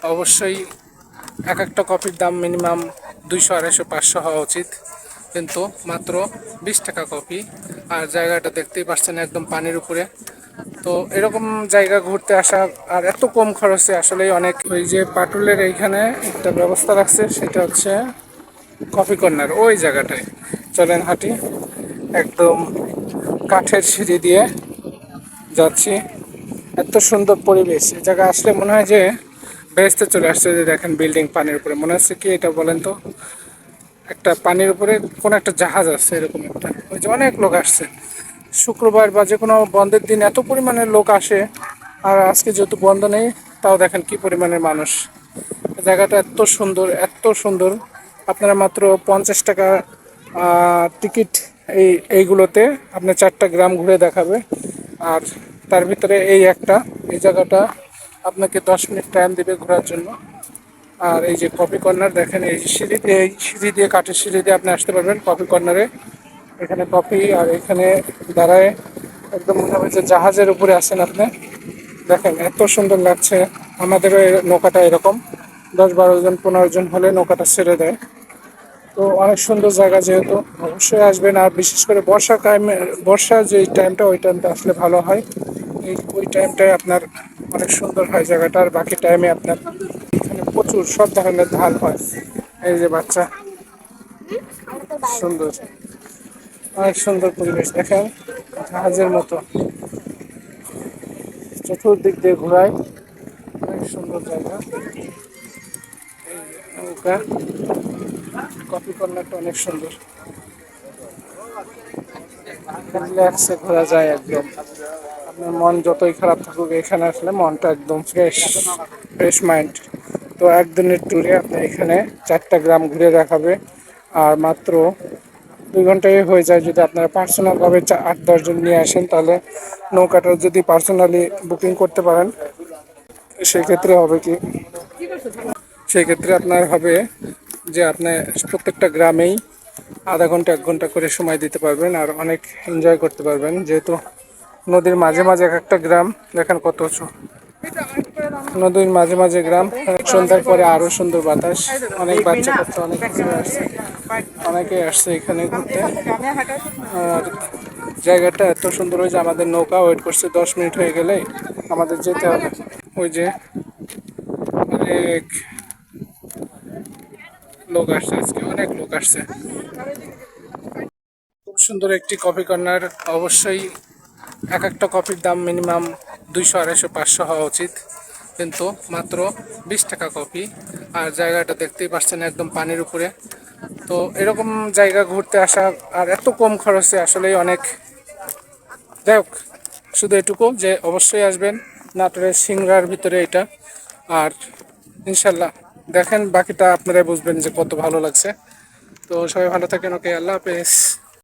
অবশ্যই এক একটা কপির দাম মিনিমাম দুইশো, আড়াইশো, পাঁচশো হওয়া উচিত। কিন্তু মাত্র বিশ টাকা কপি। আর জায়গাটা দেখতেই পাচ্ছেন একদম পানির উপরে। তো এরকম জায়গা ঘুরতে আসা আর এত কম খরচে আসলে অনেক ওই যে পাটুলের এইখানে একটা ব্যবস্থা রাখছে, সেটা হচ্ছে কফি কর্নার। ওই জায়গাটায়। চলেন হাঁটি। একদম কাঠের সিঁড়ি দিয়ে যাচ্ছি। এত সুন্দর পরিবেশ। এই জায়গা আসলে মনে হয় যে বেহেস্তে চলে আসছে যে দেখেন বিল্ডিং পানির উপরে। মনে হচ্ছে কি এটা বলেন তো, একটা পানির উপরে কোন একটা জাহাজ আছে এরকম একটা। ওই যে অনেক লোক আসছে। শুক্রবার বা যে কোনো বন্ধের দিন এত পরিমাণে লোক আসে, আর আজকে যেহেতু বন্ধ নেই, তাও দেখেন কি পরিমাণের মানুষ। জায়গাটা এত সুন্দর এত সুন্দর। আপনারা মাত্র পঞ্চাশ টাকা টিকিট এই, এইগুলোতে আপনার চারটা গ্রাম ঘুরে দেখাবে। আর তার ভিতরে এই একটা, এই জায়গাটা আপনাকে দশ মিনিট টাইম দেবে ঘোরার জন্য। আর এই যে কফি কর্নার দেখেন, এই সিঁড়ি দিয়ে, এই সিঁড়ি দিয়ে, কাঠের সিঁড়ি দিয়ে আপনি আসতে পারবেন কফি কর্নারে এখানে কফি আর এখানে দাঁড়ায় একদম মনে হবে যে জাহাজের উপরে আছেন আপনি। দেখেন, এত সুন্দর লাগছে। আমাদেরও নৌকাটা এরকম। দশ বারো জন, পনেরো জন হলে নৌকাটা ছেড়ে দেয়। তো অনেক সুন্দর জায়গা যেহেতু, অবশ্যই আসবেন। আর বিশেষ করে বর্ষা টাইমে বর্ষা যে টাইমটা ওই টাইমটা আসলে ভালো হয়। এই, ওই টাইমটায় আপনার অনেক সুন্দর হয় জায়গাটা, আর বাকি টাইমে আপনার এখানে প্রচুর সব ধরনের ধান হয়। এই যে বাচ্চা, সুন্দর। অনেক সুন্দর পরিবেশ, দেখেন, জাহাজের মতো। চতুর্দিক দিয়ে ঘোরায়, অনেক সুন্দর জায়গা। নৌকা কফি কর্নারটা অনেক সুন্দর। রিল্যাক্সে ঘোরা যায় একদম। আপনার মন যতই খারাপ থাকুক, এখানে আসলে মনটা একদম ফ্রেশ ফ্রেশ মাইন্ড তো একদিনের ট্যুরে আপনি এখানে চারটা গ্রাম ঘুরে দেখাবে। আর মাত্র দুই ঘন্টায় হয়ে যায় যদি আপনারা পার্সোনালভাবে আট দশজন নিয়ে আসেন, তাহলে নৌকাটা যদি পার্সোনালি বুকিং করতে পারেন, সেক্ষেত্রে হবে কি? সেক্ষেত্রে আপনার হবে যে আপনি প্রত্যেকটা গ্রামেই আধা ঘণ্টা, এক ঘণ্টা করে সময় দিতে পারবেন আর অনেক এনজয় করতে পারবেন। যেহেতু নদীর মাঝে মাঝে এক একটা গ্রাম, দেখেন কত উঁচু। নদীর মাঝে মাঝে গ্রাম, সন্ধ্যার পরে আরও সুন্দর বাতাস। অনেক বাচ্চা কাচ্চা, অনেক আসছে। অনেকে আসছে এখানে ঘুরতে। আর জায়গাটা এত সুন্দর হয়েছে, আমাদের নৌকা ওয়েট করছে, দশ মিনিট হয়ে গেলে আমাদের যেতে হবে। ওই যে অনেক লোক আসছে আজকে, অনেক লোক আসছে। খুব সুন্দর একটি কফি কর্নার অবশ্যই এক একটা কপির দাম মিনিমাম দুইশো, আড়াইশো, পাঁচশো হওয়া উচিত। কিন্তু মাত্র বিশ টাকা কপি। আর জায়গাটা দেখতেই পাচ্ছেন একদম পানির উপরে। তো এরকম জায়গা ঘুরতে আসা আর এত কম খরচে আসলেই অনেক যাই হোক, শুধু এটুকু যে অবশ্যই আসবেন নাটোরের সিংড়ার ভিতরে এটা। আর ইনশাল্লাহ দেখেন বাকিটা আপনারাই বুঝবেন যে কত ভালো লাগছে। তো সবাই ভালো থাকেন, ওকে, আল্লাহ হাফেজ।